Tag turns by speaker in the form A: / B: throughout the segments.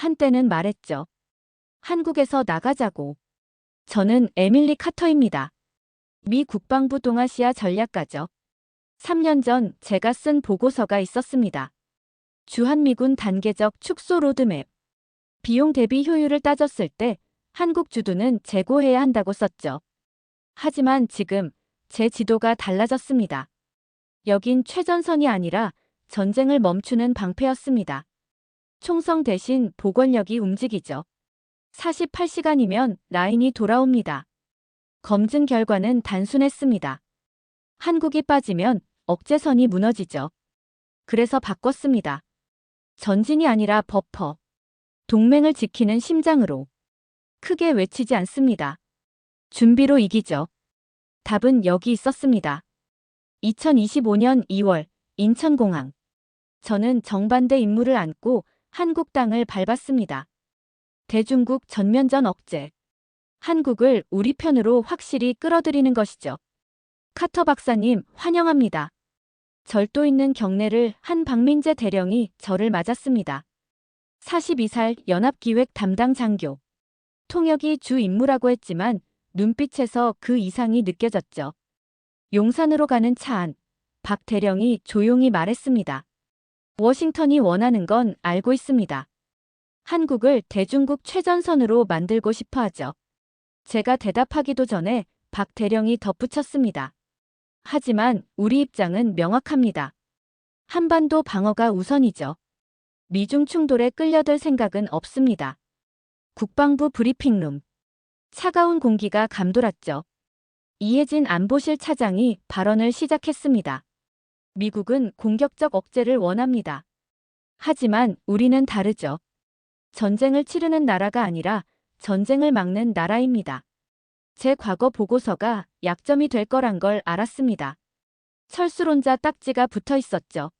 A: 한때는 말했죠. 한국에서 나가자고. 저는 에밀리 카터입니다. 미 국방부 동아시아 전략가죠. 3년 전 제가 쓴 보고서가 있었습니다. 주한미군 단계적 축소 로드맵. 비용 대비 효율을 따졌을 때 한국 주도는 재고해야 한다고 썼죠. 하지만 지금 제 지도가 달라졌습니다. 여긴 최전선이 아니라 전쟁을 멈추는 방패였습니다. 총성 대신 보건력이 움직이죠. 48시간이면 라인이 돌아옵니다. 검증 결과는 단순했습니다. 한국이 빠지면 억제선이 무너지죠. 그래서 바꿨습니다. 전진이 아니라 버퍼. 동맹을 지키는 심장으로. 크게 외치지 않습니다. 준비로 이기죠. 답은 여기 있었습니다. 2025년 2월 인천공항. 저는 정반대 임무를 안고 한국 땅을 밟았습니다. 대중국 전면전 억제. 한국을 우리 편으로 확실히 끌어들이는 것이죠. 카터 박사님 환영합니다. 절도 있는 경례를 한 박민재 대령이 저를 맞았습니다. 42살 연합기획 담당 장교. 통역이 주 임무라고 했지만 눈빛에서 그 이상이 느껴졌죠. 용산으로 가는 차 안, 박 대령이 조용히 말했습니다. 워싱턴이 원하는 건 알고 있습니다. 한국을 대중국 최전선으로 만들고 싶어 하죠. 제가 대답하기도 전에 박 대령이 덧붙였습니다. 하지만 우리 입장은 명확합니다. 한반도 방어가 우선이죠. 미중 충돌에 끌려들 생각은 없습니다. 국방부 브리핑룸. 차가운 공기가 감돌았죠. 이혜진 안보실 차장이 발언을 시작했습니다. 미국은 공격적 억제를 원합니다. 하지만 우리는 다르죠. 전쟁을 치르는 나라가 아니라 전쟁을 막는 나라입니다. 제 과거 보고서가 약점이 될 거란 걸 알았습니다. 철수론자 딱지가 붙어 있었죠.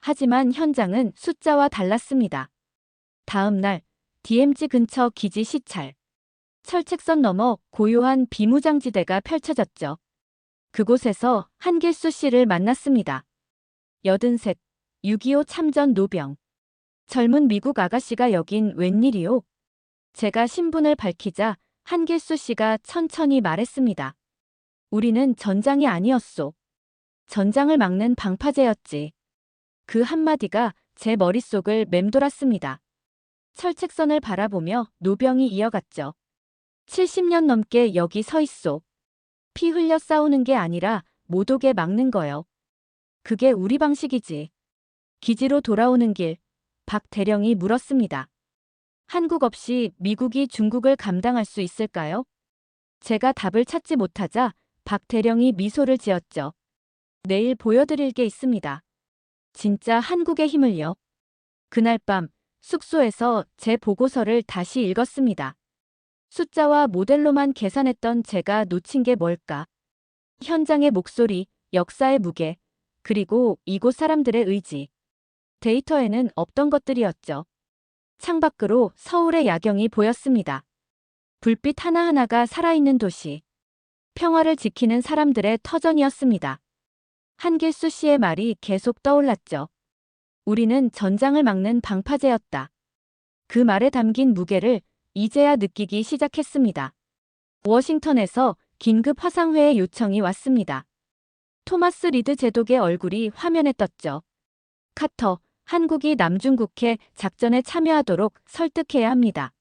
A: 하지만 현장은 숫자와 달랐습니다. 다음 날 DMZ 근처 기지 시찰. 철책선 너머 고요한 비무장지대가 펼쳐졌죠. 그곳에서 한길수 씨를 만났습니다. 83, 6.25 참전 노병. 젊은 미국 아가씨가 여긴 웬일이요? 제가 신분을 밝히자 한길수 씨가 천천히 말했습니다. 우리는 전장이 아니었소. 전장을 막는 방파제였지. 그 한마디가 제 머릿속을 맴돌았습니다. 철책선을 바라보며 노병이 이어갔죠. 70년 넘게 여기 서 있소. 피 흘려 싸우는 게 아니라 못 오게 막는 거요. 그게 우리 방식이지. 기지로 돌아오는 길, 박 대령이 물었습니다. 한국 없이 미국이 중국을 감당할 수 있을까요? 제가 답을 찾지 못하자 박 대령이 미소를 지었죠. 내일 보여드릴 게 있습니다. 진짜 한국의 힘을요. 그날 밤 숙소에서 제 보고서를 다시 읽었습니다. 숫자와 모델로만 계산했던 제가 놓친 게 뭘까? 현장의 목소리, 역사의 무게, 그리고 이곳 사람들의 의지. 데이터에는 없던 것들이었죠. 창밖으로 서울의 야경이 보였습니다. 불빛 하나하나가 살아있는 도시. 평화를 지키는 사람들의 터전이었습니다. 한길수 씨의 말이 계속 떠올랐죠. 우리는 전장을 막는 방파제였다. 그 말에 담긴 무게를 이제야 느끼기 시작했습니다. 워싱턴에서 긴급 화상회의 요청이 왔습니다. 토마스 리드 제독의 얼굴이 화면에 떴죠. 카터, 한국이 남중국해 작전에 참여하도록 설득해야 합니다.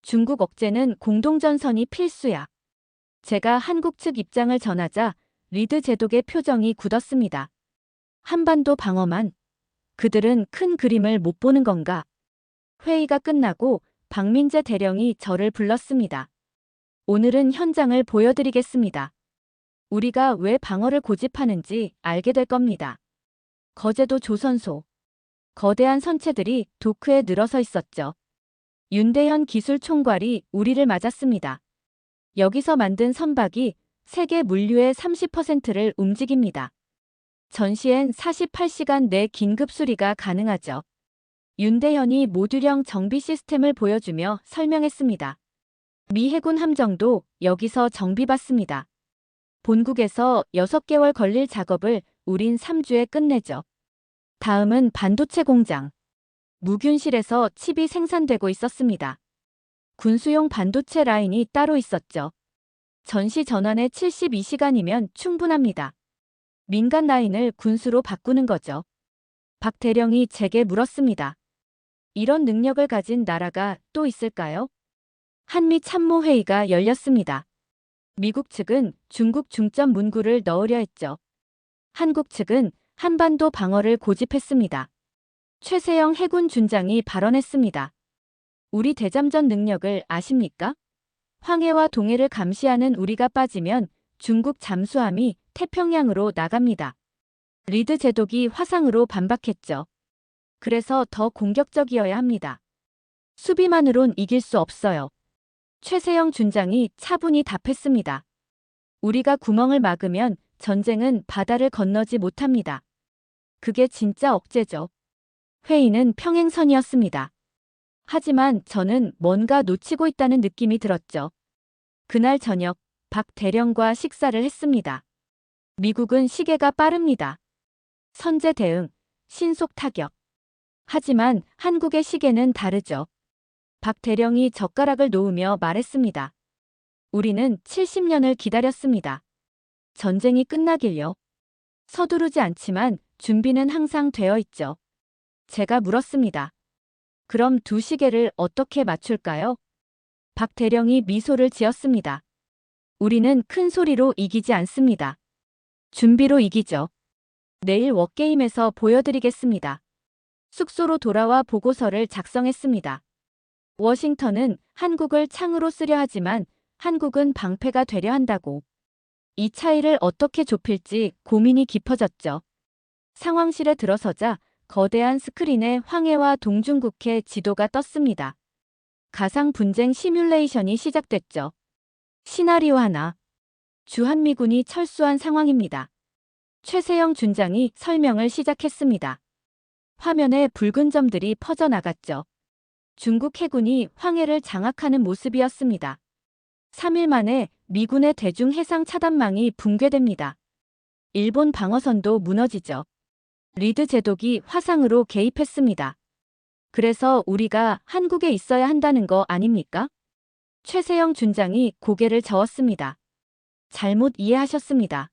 A: 중국 억제는 공동전선이 필수야. 제가 한국 측 입장을 전하자 리드 제독의 표정이 굳었습니다. 한반도 방어만. 그들은 큰 그림을 못 보는 건가? 회의가 끝나고 박민재 대령이 저를 불렀습니다. 오늘은 현장을 보여드리겠습니다. 우리가 왜 방어를 고집하는지 알게 될 겁니다. 거제도 조선소. 거대한 선체들이 도크에 늘어서 있었죠. 윤대현 기술 총괄이 우리를 맞았습니다. 여기서 만든 선박이 세계 물류의 30%를 움직입니다. 전시엔 48시간 내 긴급 수리가 가능하죠. 윤대현이 모듈형 정비 시스템을 보여주며 설명했습니다. 미 해군 함정도 여기서 정비받습니다. 본국에서 6개월 걸릴 작업을 우린 3주에 끝내죠. 다음은 반도체 공장. 무균실에서 칩이 생산되고 있었습니다. 군수용 반도체 라인이 따로 있었죠. 전시 전환에 72시간이면 충분합니다. 민간 라인을 군수로 바꾸는 거죠. 박 대령이 제게 물었습니다. 이런 능력을 가진 나라가 또 있을까요? 한미 참모회의가 열렸습니다. 미국 측은 중국 중점 문구를 넣으려 했죠. 한국 측은 한반도 방어를 고집했습니다. 최세영 해군 준장이 발언했습니다. 우리 대잠전 능력을 아십니까? 황해와 동해를 감시하는 우리가 빠지면 중국 잠수함이 태평양으로 나갑니다. 리드 제독이 화상으로 반박했죠. 그래서 더 공격적이어야 합니다. 수비만으론 이길 수 없어요. 최세영 준장이 차분히 답했습니다. 우리가 구멍을 막으면 전쟁은 바다를 건너지 못합니다. 그게 진짜 억제죠. 회의는 평행선이었습니다. 하지만 저는 뭔가 놓치고 있다는 느낌이 들었죠. 그날 저녁 박 대령과 식사를 했습니다. 미국은 시계가 빠릅니다. 선제 대응, 신속 타격. 하지만 한국의 시계는 다르죠. 박 대령이 젓가락을 놓으며 말했습니다. 우리는 70년을 기다렸습니다. 전쟁이 끝나길요. 서두르지 않지만 준비는 항상 되어 있죠. 제가 물었습니다. 그럼 두 시계를 어떻게 맞출까요? 박 대령이 미소를 지었습니다. 우리는 큰 소리로 이기지 않습니다. 준비로 이기죠. 내일 워게임에서 보여드리겠습니다. 숙소로 돌아와 보고서를 작성했습니다. 워싱턴은 한국을 창으로 쓰려 하지만 한국은 방패가 되려 한다고. 이 차이를 어떻게 좁힐지 고민이 깊어졌죠. 상황실에 들어서자 거대한 스크린에 황해와 동중국해 지도가 떴습니다. 가상 분쟁 시뮬레이션이 시작됐죠. 시나리오 하나. 주한미군이 철수한 상황입니다. 최세영 준장이 설명을 시작했습니다. 화면에 붉은 점들이 퍼져나갔죠. 중국 해군이 황해를 장악하는 모습이었습니다. 3일 만에 미군의 대중 해상 차단망이 붕괴됩니다. 일본 방어선도 무너지죠. 리드 제독이 화상으로 개입했습니다. 그래서 우리가 한국에 있어야 한다는 거 아닙니까? 최세영 준장이 고개를 저었습니다. 잘못 이해하셨습니다.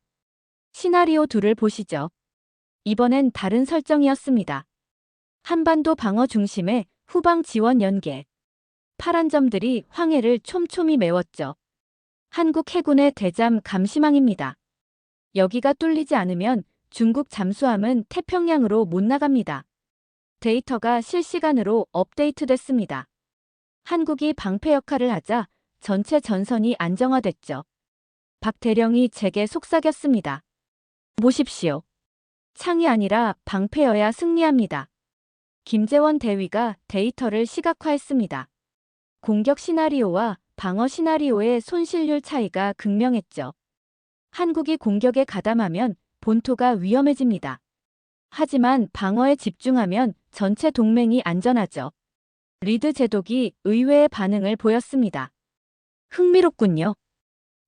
A: 시나리오 2를 보시죠. 이번엔 다른 설정이었습니다. 한반도 방어 중심의 후방 지원 연계. 파란 점들이 황해를 촘촘히 메웠죠. 한국 해군의 대잠 감시망입니다. 여기가 뚫리지 않으면 중국 잠수함은 태평양으로 못 나갑니다. 데이터가 실시간으로 업데이트됐습니다. 한국이 방패 역할을 하자 전체 전선이 안정화됐죠. 박 대령이 제게 속삭였습니다. 보십시오. 창이 아니라 방패여야 승리합니다. 김재원 대위가 데이터를 시각화했습니다. 공격 시나리오와 방어 시나리오의 손실률 차이가 극명했죠. 한국이 공격에 가담하면 본토가 위험해집니다. 하지만 방어에 집중하면 전체 동맹이 안전하죠. 리드 제독이 의외의 반응을 보였습니다. 흥미롭군요.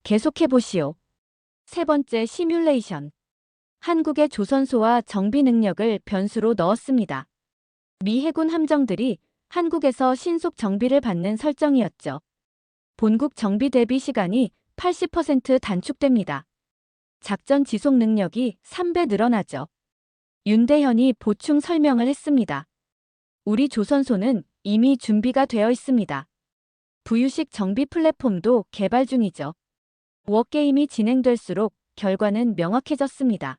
A: 계속해보시오. 세 번째 시뮬레이션. 한국의 조선소와 정비 능력을 변수로 넣었습니다. 미 해군 함정들이 한국에서 신속 정비를 받는 설정이었죠. 본국 정비 대비 시간이 80% 단축됩니다. 작전 지속 능력이 3배 늘어나죠. 윤대현이 보충 설명을 했습니다. 우리 조선소는 이미 준비가 되어 있습니다. 부유식 정비 플랫폼도 개발 중이죠. 워게임이 진행될수록 결과는 명확해졌습니다.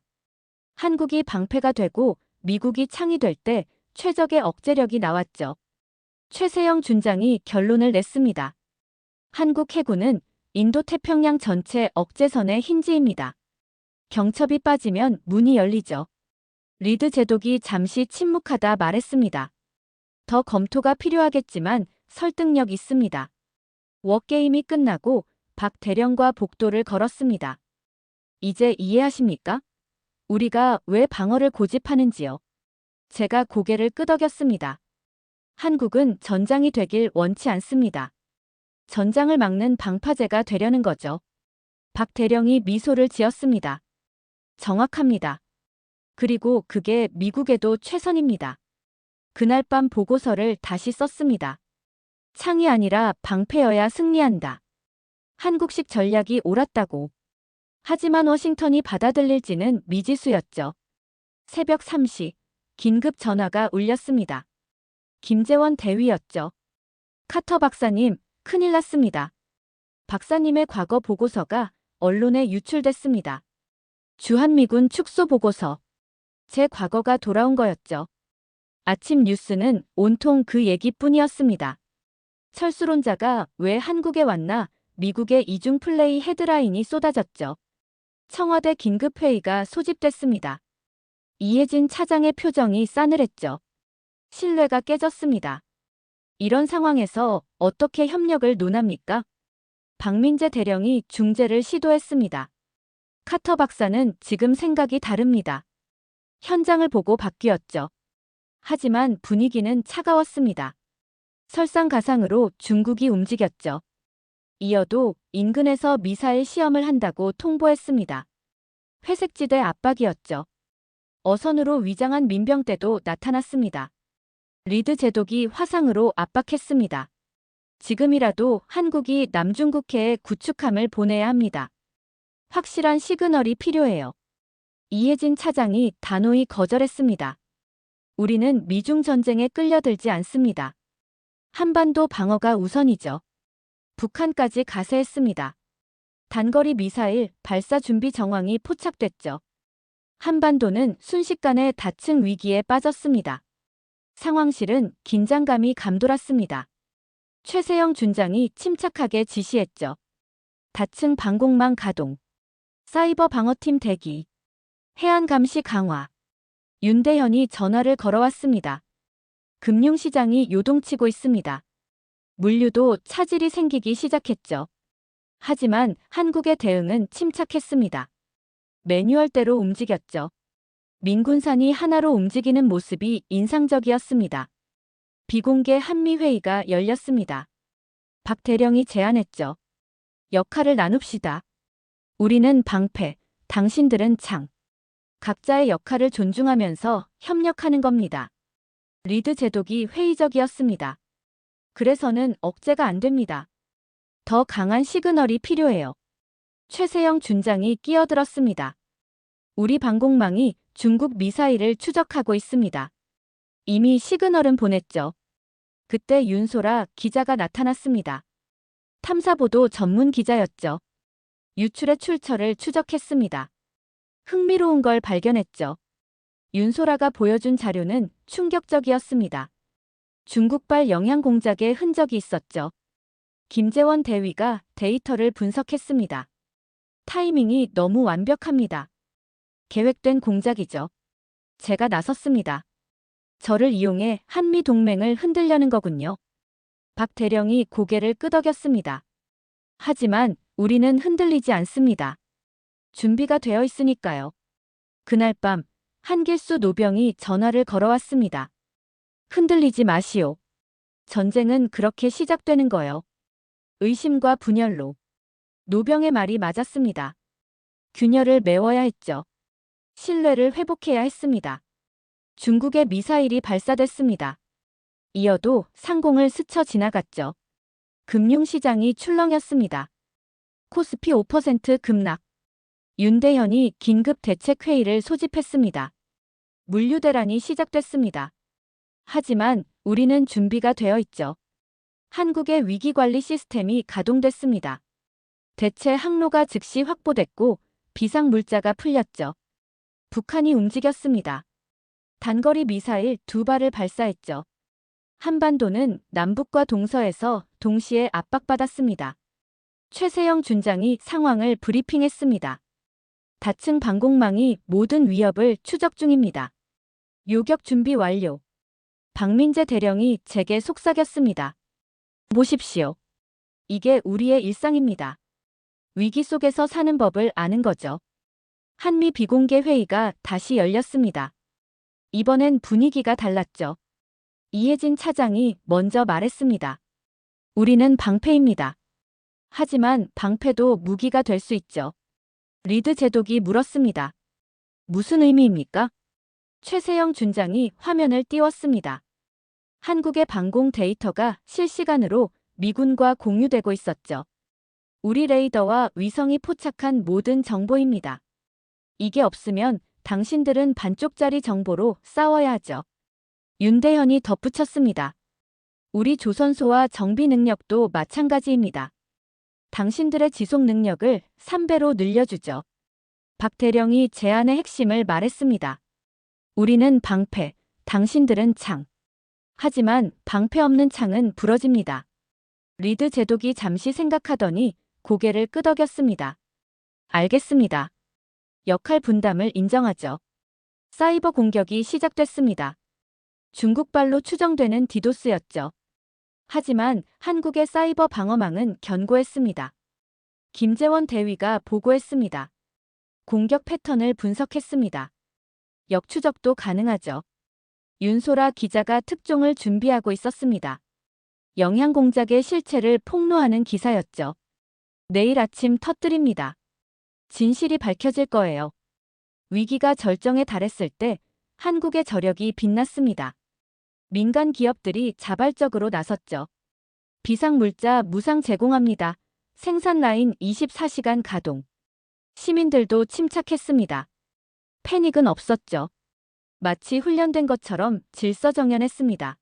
A: 한국이 방패가 되고 미국이 창이 될 때 최적의 억제력이 나왔죠. 최세영 준장이 결론을 냈습니다. 한국 해군은 인도 태평양 전체 억제선의 힌지입니다. 경첩이 빠지면 문이 열리죠. 리드 제독이 잠시 침묵하다 말했습니다. 더 검토가 필요하겠지만 설득력 있습니다. 워게임이 끝나고 박 대령과 복도를 걸었습니다. 이제 이해하십니까? 우리가 왜 방어를 고집하는지요. 제가 고개를 끄덕였습니다. 한국은 전장이 되길 원치 않습니다. 전장을 막는 방파제가 되려는 거죠. 박 대령이 미소를 지었습니다. 정확합니다. 그리고 그게 미국에도 최선입니다. 그날 밤 보고서를 다시 썼습니다. 창이 아니라 방패여야 승리한다. 한국식 전략이 옳았다고. 하지만 워싱턴이 받아들일지는 미지수였죠. 새벽 3시 긴급 전화가 울렸습니다. 김재원 대위였죠. 카터 박사님, 큰일 났습니다. 박사님의 과거 보고서가 언론에 유출됐습니다. 주한미군 축소 보고서. 제 과거가 돌아온 거였죠. 아침 뉴스는 온통 그 얘기뿐이었습니다. 철수론자가 왜 한국에 왔나 미국의 이중 플레이 헤드라인이 쏟아졌죠. 청와대 긴급회의가 소집됐습니다. 이혜진 차장의 표정이 싸늘했죠. 신뢰가 깨졌습니다. 이런 상황에서 어떻게 협력을 논합니까? 박민재 대령이 중재를 시도했습니다. 카터 박사는 지금 생각이 다릅니다. 현장을 보고 바뀌었죠. 하지만 분위기는 차가웠습니다. 설상가상으로 중국이 움직였죠. 이어도 인근에서 미사일 시험을 한다고 통보했습니다. 회색지대 압박이었죠. 어선으로 위장한 민병대도 나타났습니다. 리드 제독이 화상으로 압박했습니다. 지금이라도 한국이 남중국해에 구축함을 보내야 합니다. 확실한 시그널이 필요해요. 이혜진 차장이 단호히 거절했습니다. 우리는 미중 전쟁에 끌려들지 않습니다. 한반도 방어가 우선이죠. 북한까지 가세했습니다. 단거리 미사일 발사 준비 정황이 포착됐죠. 한반도는 순식간에 다층 위기에 빠졌습니다. 상황실은 긴장감이 감돌았습니다. 최세영 준장이 침착하게 지시했죠. 다층 방공망 가동. 사이버 방어팀 대기. 해안 감시 강화. 윤대현이 전화를 걸어왔습니다. 금융시장이 요동치고 있습니다. 물류도 차질이 생기기 시작했죠. 하지만 한국의 대응은 침착했습니다. 매뉴얼대로 움직였죠. 민군산이 하나로 움직이는 모습이 인상적이었습니다. 비공개 한미회의가 열렸습니다. 박 대령이 제안했죠. 역할을 나눕시다. 우리는 방패, 당신들은 창. 각자의 역할을 존중하면서 협력하는 겁니다. 리드 제독이 회의적이었습니다. 그래서는 억제가 안 됩니다. 더 강한 시그널이 필요해요. 최세영 준장이 끼어들었습니다. 우리 방공망이 중국 미사일을 추적하고 있습니다. 이미 시그널은 보냈죠. 그때 윤소라 기자가 나타났습니다. 탐사보도 전문 기자였죠. 유출의 출처를 추적했습니다. 흥미로운 걸 발견했죠. 윤소라가 보여준 자료는 충격적이었습니다. 중국발 영양 공작의 흔적이 있었죠. 김재원 대위가 데이터를 분석했습니다. 타이밍이 너무 완벽합니다. 계획된 공작이죠. 제가 나섰습니다. 저를 이용해 한미 동맹을 흔들려는 거군요. 박 대령이 고개를 끄덕였습니다. 하지만 우리는 흔들리지 않습니다. 준비가 되어 있으니까요. 그날 밤 한길수 노병이 전화를 걸어왔습니다. 흔들리지 마시오. 전쟁은 그렇게 시작되는 거요. 의심과 분열로. 노병의 말이 맞았습니다. 균열을 메워야 했죠. 신뢰를 회복해야 했습니다. 중국의 미사일이 발사됐습니다. 이어도 상공을 스쳐 지나갔죠. 금융시장이 출렁였습니다. 코스피 5% 급락. 윤대현이 긴급 대책회의를 소집했습니다. 물류 대란이 시작됐습니다. 하지만 우리는 준비가 되어 있죠. 한국의 위기관리 시스템이 가동됐습니다. 대체 항로가 즉시 확보됐고 비상물자가 풀렸죠. 북한이 움직였습니다. 단거리 미사일 두 발을 발사했죠. 한반도는 남북과 동서에서 동시에 압박받았습니다. 최세영 준장이 상황을 브리핑했습니다. 다층 방공망이 모든 위협을 추적 중입니다. 요격 준비 완료. 박민재 대령이 제게 속삭였습니다. 보십시오. 이게 우리의 일상입니다. 위기 속에서 사는 법을 아는 거죠. 한미 비공개 회의가 다시 열렸습니다. 이번엔 분위기가 달랐죠. 이혜진 차장이 먼저 말했습니다. 우리는 방패입니다. 하지만 방패도 무기가 될 수 있죠. 리드 제독이 물었습니다. 무슨 의미입니까? 최세영 준장이 화면을 띄웠습니다. 한국의 방공 데이터가 실시간으로 미군과 공유되고 있었죠. 우리 레이더와 위성이 포착한 모든 정보입니다. 이게 없으면 당신들은 반쪽짜리 정보로 싸워야 하죠. 윤대현이 덧붙였습니다. 우리 조선소와 정비 능력도 마찬가지입니다. 당신들의 지속 능력을 3배로 늘려주죠. 박 대령이 제안의 핵심을 말했습니다. 우리는 방패, 당신들은 창. 하지만 방패 없는 창은 부러집니다. 리드 제독이 잠시 생각하더니 고개를 끄덕였습니다. 알겠습니다. 역할 분담을 인정하죠. 사이버 공격이 시작됐습니다. 중국발로 추정되는 디도스였죠. 하지만 한국의 사이버 방어망은 견고했습니다. 김재원 대위가 보고했습니다. 공격 패턴을 분석했습니다. 역추적도 가능하죠. 윤소라 기자가 특종을 준비하고 있었습니다. 영양 공작의 실체를 폭로하는 기사였죠. 내일 아침 터뜨립니다. 진실이 밝혀질 거예요. 위기가 절정에 달했을 때 한국의 저력이 빛났습니다. 민간 기업들이 자발적으로 나섰죠. 비상물자 무상 제공합니다. 생산 라인 24시간 가동. 시민들도 침착했습니다. 패닉은 없었죠. 마치 훈련된 것처럼 질서정연했습니다.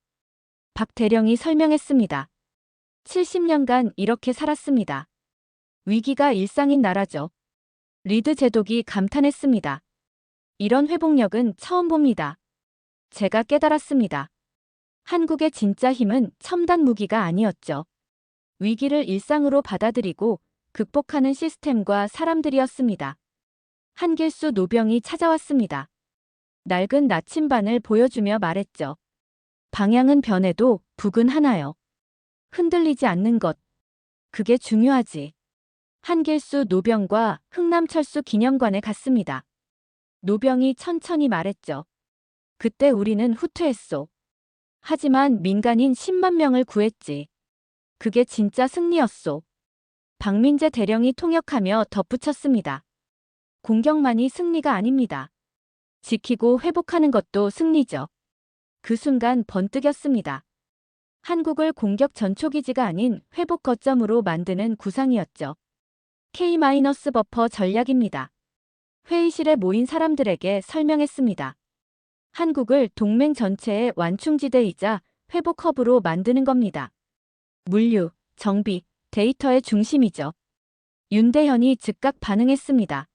A: 박 대령이 설명했습니다. 70년간 이렇게 살았습니다. 위기가 일상인 나라죠. 리드 제독이 감탄했습니다. 이런 회복력은 처음 봅니다. 제가 깨달았습니다. 한국의 진짜 힘은 첨단 무기가 아니었죠. 위기를 일상으로 받아들이고 극복하는 시스템과 사람들이었습니다. 한길수 노병이 찾아왔습니다. 낡은 나침반을 보여주며 말했죠. 방향은 변해도 북은 하나요. 흔들리지 않는 것. 그게 중요하지. 한길수 노병과 흥남철수 기념관에 갔습니다. 노병이 천천히 말했죠. 그때 우리는 후퇴했소. 하지만 민간인 10만 명을 구했지. 그게 진짜 승리였소. 박민재 대령이 통역하며 덧붙였습니다. 공격만이 승리가 아닙니다. 지키고 회복하는 것도 승리죠. 그 순간 번뜩였습니다. 한국을 공격 전초기지가 아닌 회복 거점으로 만드는 구상이었죠. K-버퍼 전략입니다. 회의실에 모인 사람들에게 설명했습니다. 한국을 동맹 전체의 완충지대이자 회복 허브로 만드는 겁니다. 물류, 정비, 데이터의 중심이죠. 윤대현이 즉각 반응했습니다.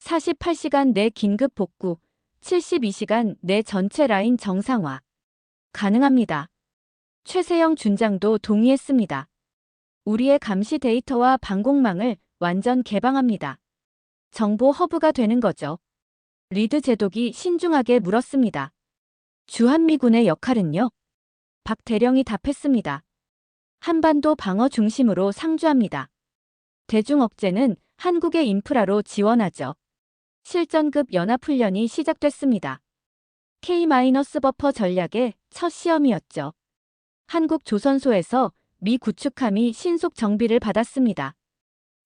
A: 48시간 내 긴급 복구, 72시간 내 전체 라인 정상화. 가능합니다. 최세영 준장도 동의했습니다. 우리의 감시 데이터와 방공망을 완전 개방합니다. 정보 허브가 되는 거죠. 리드 제독이 신중하게 물었습니다. 주한미군의 역할은요? 박 대령이 답했습니다. 한반도 방어 중심으로 상주합니다. 대중 억제는 한국의 인프라로 지원하죠. 실전급 연합훈련이 시작됐습니다. K-버퍼 전략의 첫 시험이었죠. 한국 조선소에서 미 구축함이 신속 정비를 받았습니다.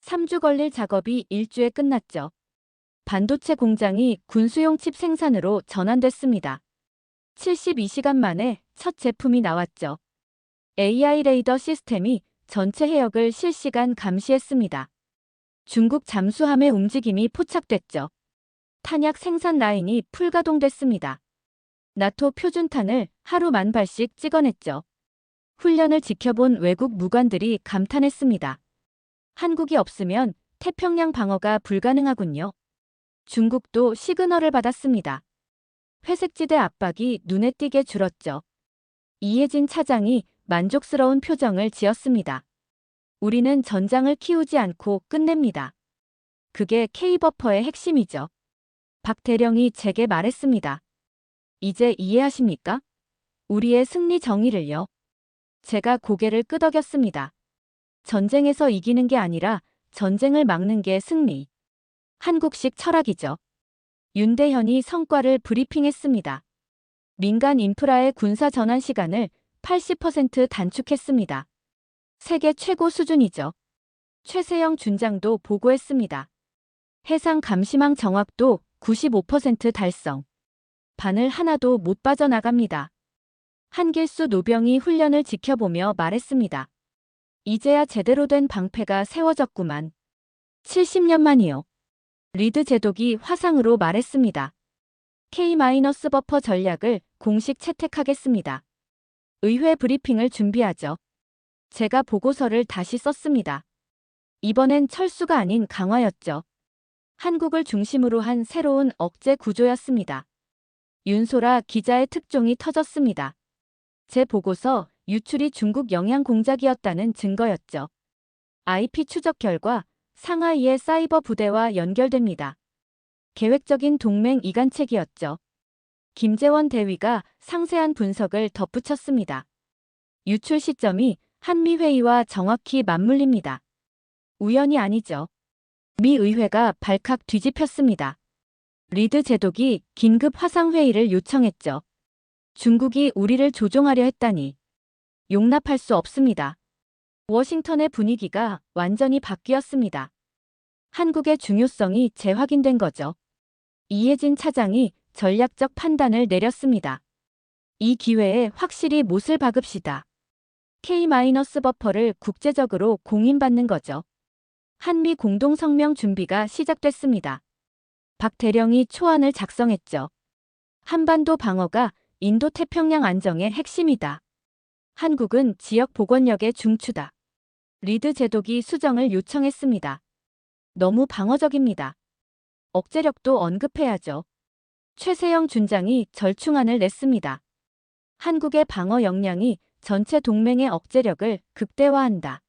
A: 3주 걸릴 작업이 일주에 끝났죠. 반도체 공장이 군수용 칩 생산으로 전환됐습니다. 72시간 만에 첫 제품이 나왔죠. AI 레이더 시스템이 전체 해역을 실시간 감시했습니다. 중국 잠수함의 움직임이 포착됐죠. 탄약 생산 라인이 풀가동됐습니다. 나토 표준탄을 하루 만 발씩 찍어냈죠. 훈련을 지켜본 외국 무관들이 감탄했습니다. 한국이 없으면 태평양 방어가 불가능하군요. 중국도 시그널을 받았습니다. 회색지대 압박이 눈에 띄게 줄었죠. 이혜진 차장이 만족스러운 표정을 지었습니다. 우리는 전장을 키우지 않고 끝냅니다. 그게 K버퍼의 핵심이죠. 박 대령이 제게 말했습니다. 이제 이해하십니까? 우리의 승리 정의를요. 제가 고개를 끄덕였습니다. 전쟁에서 이기는 게 아니라 전쟁을 막는 게 승리. 한국식 철학이죠. 윤대현이 성과를 브리핑했습니다. 민간 인프라의 군사 전환 시간을 80% 단축했습니다. 세계 최고 수준이죠. 최세영 준장도 보고했습니다. 해상 감시망 정확도 95% 달성. 바늘 하나도 못 빠져나갑니다. 한길수 노병이 훈련을 지켜보며 말했습니다. 이제야 제대로 된 방패가 세워졌구만. 70년 만이요. 리드 제독이 화상으로 말했습니다. K-버퍼 전략을 공식 채택하겠습니다. 의회 브리핑을 준비하죠. 제가 보고서를 다시 썼습니다. 이번엔 철수가 아닌 강화였죠. 한국을 중심으로 한 새로운 억제 구조였습니다. 윤소라 기자의 특종이 터졌습니다. 제 보고서 유출이 중국 영양 공작이었다는 증거였죠. IP 추적 결과 상하이의 사이버 부대와 연결됩니다. 계획적인 동맹 이간책이었죠. 김재원 대위가 상세한 분석을 덧붙였습니다. 유출 시점이 한미 회의와 정확히 맞물립니다. 우연이 아니죠. 미 의회가 발칵 뒤집혔습니다. 리드 제독이 긴급 화상회의를 요청했죠. 중국이 우리를 조종하려 했다니. 용납할 수 없습니다. 워싱턴의 분위기가 완전히 바뀌었습니다. 한국의 중요성이 재확인된 거죠. 이혜진 차장이 전략적 판단을 내렸습니다. 이 기회에 확실히 못을 박읍시다. K-버퍼를 국제적으로 공인받는 거죠. 한미 공동성명 준비가 시작됐습니다. 박 대령이 초안을 작성했죠. 한반도 방어가 인도 태평양 안정의 핵심이다. 한국은 지역 보건력의 중추다. 리드 제독이 수정을 요청했습니다. 너무 방어적입니다. 억제력도 언급해야죠. 최세영 준장이 절충안을 냈습니다. 한국의 방어 역량이 전체 동맹의 억제력을 극대화한다.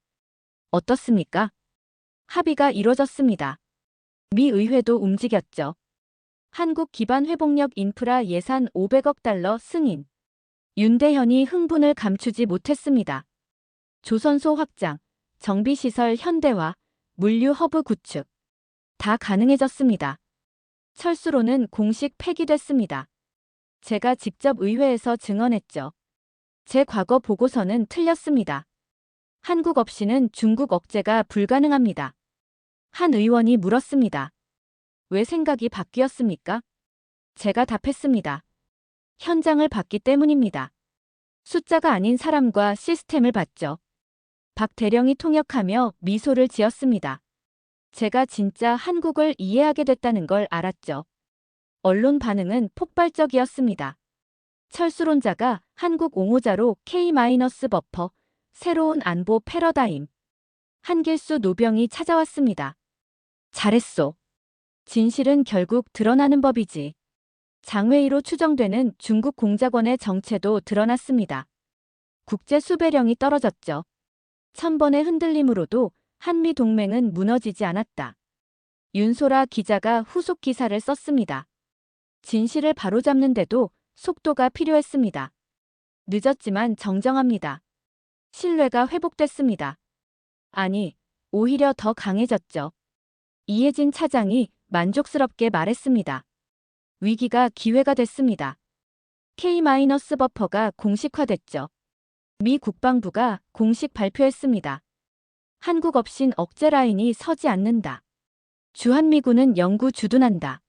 A: 어떻습니까? 합의가 이뤄졌습니다. 미 의회도 움직였죠. 한국 기반 회복력 인프라 예산 500억 달러 승인. 윤대현이 흥분을 감추지 못했습니다. 조선소 확장, 정비시설 현대화, 물류 허브 구축. 다 가능해졌습니다. 철수로는 공식 폐기됐습니다. 제가 직접 의회에서 증언했죠. 제 과거 보고서는 틀렸습니다. 한국 없이는 중국 억제가 불가능합니다. 한 의원이 물었습니다. 왜 생각이 바뀌었습니까? 제가 답했습니다. 현장을 봤기 때문입니다. 숫자가 아닌 사람과 시스템을 봤죠. 박 대령이 통역하며 미소를 지었습니다. 제가 진짜 한국을 이해하게 됐다는 걸 알았죠. 언론 반응은 폭발적이었습니다. 철수론자가 한국 옹호자로 K-버퍼, 새로운 안보 패러다임. 한길수 노병이 찾아왔습니다. 잘했소. 진실은 결국 드러나는 법이지. 장외위로 추정되는 중국 공작원의 정체도 드러났습니다. 국제 수배령이 떨어졌죠. 천번의 흔들림으로도 한미 동맹은 무너지지 않았다. 윤소라 기자가 후속 기사를 썼습니다. 진실을 바로잡는데도 속도가 필요했습니다. 늦었지만 정정합니다. 신뢰가 회복됐습니다. 아니, 오히려 더 강해졌죠. 이혜진 차장이 만족스럽게 말했습니다. 위기가 기회가 됐습니다. K-버퍼가 공식화됐죠. 미 국방부가 공식 발표했습니다. 한국 없인 억제 라인이 서지 않는다. 주한미군은 영구 주둔한다.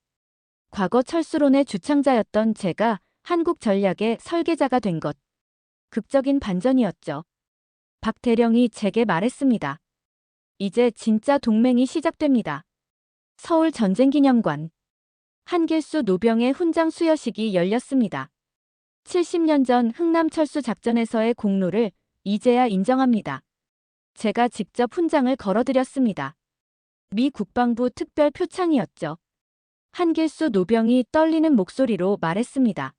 A: 과거 철수론의 주창자였던 제가 한국 전략의 설계자가 된 것. 극적인 반전이었죠. 박 대령이 제게 말했습니다. 이제 진짜 동맹이 시작됩니다. 서울 전쟁기념관. 한길수 노병의 훈장 수여식이 열렸습니다. 70년 전 흥남 철수 작전에서의 공로를 이제야 인정합니다. 제가 직접 훈장을 걸어드렸습니다. 미 국방부 특별 표창이었죠. 한길수 노병이 떨리는 목소리로 말했습니다.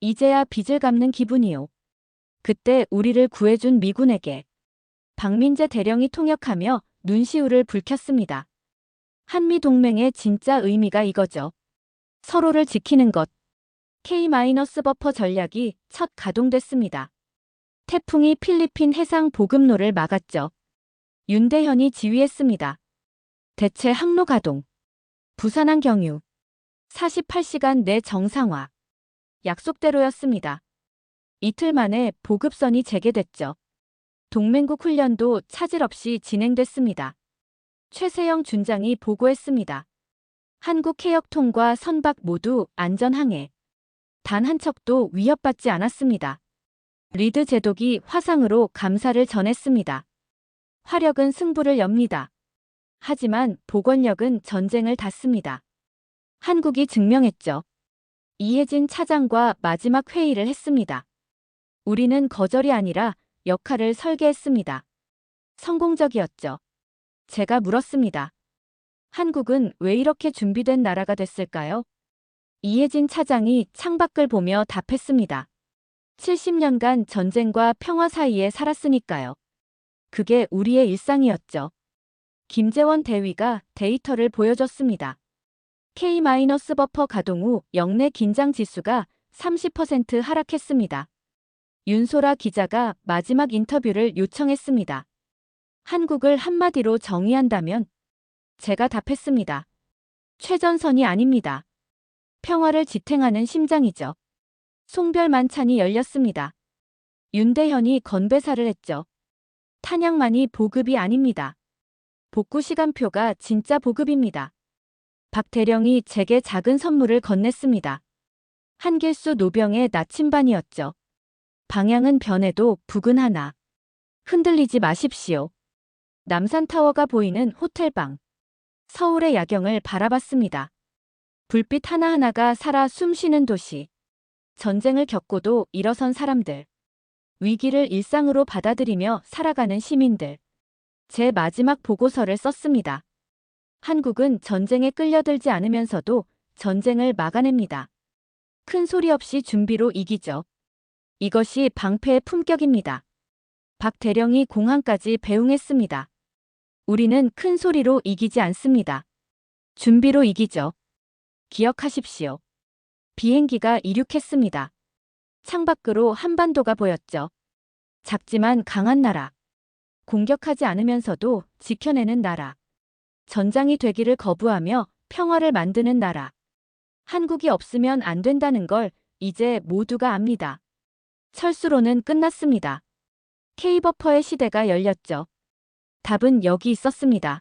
A: 이제야 빚을 갚는 기분이요. 그때 우리를 구해준 미군에게 박민재 대령이 통역하며 눈시울을 붉혔습니다. 한미 동맹의 진짜 의미가 이거죠. 서로를 지키는 것. K-버퍼 전략이 첫 가동됐습니다. 태풍이 필리핀 해상 보급로를 막았죠. 윤대현이 지휘했습니다. 대체 항로 가동. 부산항 경유. 48시간 내 정상화. 약속대로였습니다. 이틀 만에 보급선이 재개됐죠. 동맹국 훈련도 차질 없이 진행됐습니다. 최세영 준장이 보고했습니다. 한국 해역통과 선박 모두 안전항해. 단 한 척도 위협받지 않았습니다. 리드 제독이 화상으로 감사를 전했습니다. 화력은 승부를 엽니다. 하지만 복원력은 전쟁을 닫습니다. 한국이 증명했죠. 이혜진 차장과 마지막 회의를 했습니다. 우리는 거절이 아니라 역할을 설계했습니다. 성공적이었죠. 제가 물었습니다. 한국은 왜 이렇게 준비된 나라가 됐을까요? 이혜진 차장이 창밖을 보며 답했습니다. 70년간 전쟁과 평화 사이에 살았으니까요. 그게 우리의 일상이었죠. 김재원 대위가 데이터를 보여줬습니다. K-버퍼 가동 후 영내 긴장 지수가 30% 하락했습니다. 윤소라 기자가 마지막 인터뷰를 요청했습니다. 한국을 한마디로 정의한다면 제가 답했습니다. 최전선이 아닙니다. 평화를 지탱하는 심장이죠. 송별 만찬이 열렸습니다. 윤대현이 건배사를 했죠. 탄약만이 보급이 아닙니다. 복구 시간표가 진짜 보급입니다. 박 대령이 제게 작은 선물을 건넸습니다. 한길수 노병의 나침반이었죠. 방향은 변해도 북은 하나. 흔들리지 마십시오. 남산타워가 보이는 호텔방. 서울의 야경을 바라봤습니다. 불빛 하나하나가 살아 숨쉬는 도시. 전쟁을 겪고도 일어선 사람들. 위기를 일상으로 받아들이며 살아가는 시민들. 제 마지막 보고서를 썼습니다. 한국은 전쟁에 끌려들지 않으면서도 전쟁을 막아냅니다. 큰 소리 없이 준비로 이기죠. 이것이 방패의 품격입니다. 박 대령이 공항까지 배웅했습니다. 우리는 큰 소리로 이기지 않습니다. 준비로 이기죠. 기억하십시오. 비행기가 이륙했습니다. 창밖으로 한반도가 보였죠. 작지만 강한 나라. 공격하지 않으면서도 지켜내는 나라. 전장이 되기를 거부하며 평화를 만드는 나라. 한국이 없으면 안 된다는 걸 이제 모두가 압니다. 철수로는 끝났습니다. K버퍼의 시대가 열렸죠. 답은 여기 있었습니다.